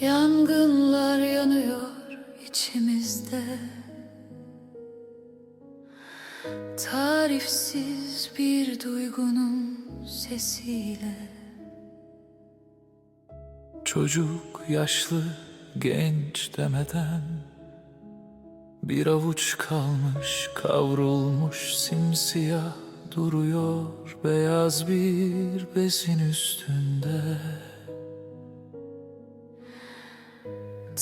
Yangınlar yanıyor içimizde. Tarifsiz bir duygunun sesiyle. Çocuk, yaşlı, genç demeden Bir avuç kalmış, kavrulmuş simsiyah duruyor Beyaz bir bezin üstünde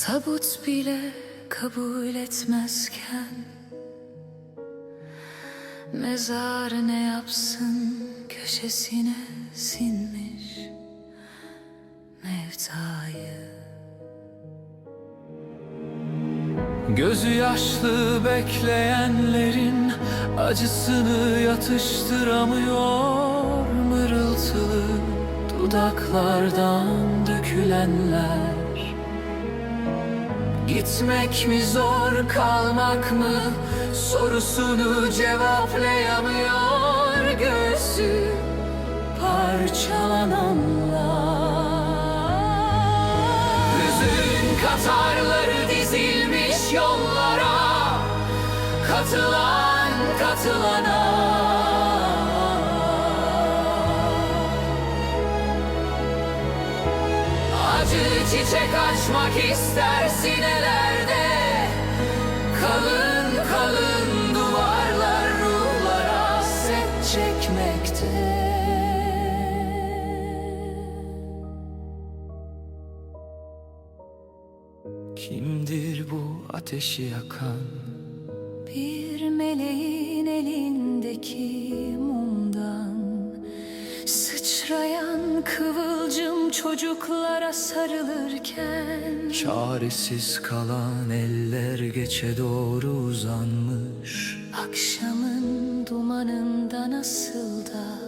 Tabut bile kabul etmezken Mezar ne yapsın köşesine sinmiş Mevtayı. Gözü yaşlı bekleyenlerin acısını yatıştıramıyor Mırıltılı dudaklardan dökülenler Gitmek mi zor kalmak mı? Sorusunu cevaplayamıyor Göğsü parçalananlar. Hüzün katarları dizilmiş yollara. Katılan katılana Acı çiçek açmak ister sinelerde Kalın kalın duvarlar ruhlara set çekmekte Kimdir bu ateşi yakan? Bir meleğin elindeki mumdan Sıçrayan kıvılcım çocuklara sarılırken Çaresiz kalan eller geçe doğru uzanmış. Akşamın dumanında nasıl da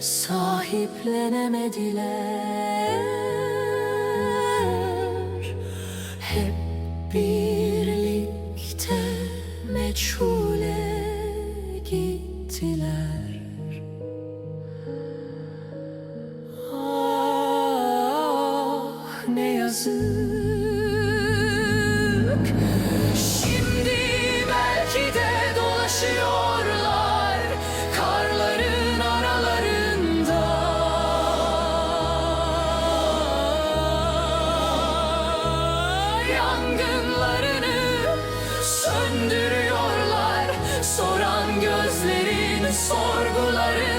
sahiplenemediler. Hep birlikte meçhule gittiler yazık. Şimdi belki de dolaşıyorlar Karların aralarında. Yangınlarını söndürüyorlar Soran gözlerin sorgular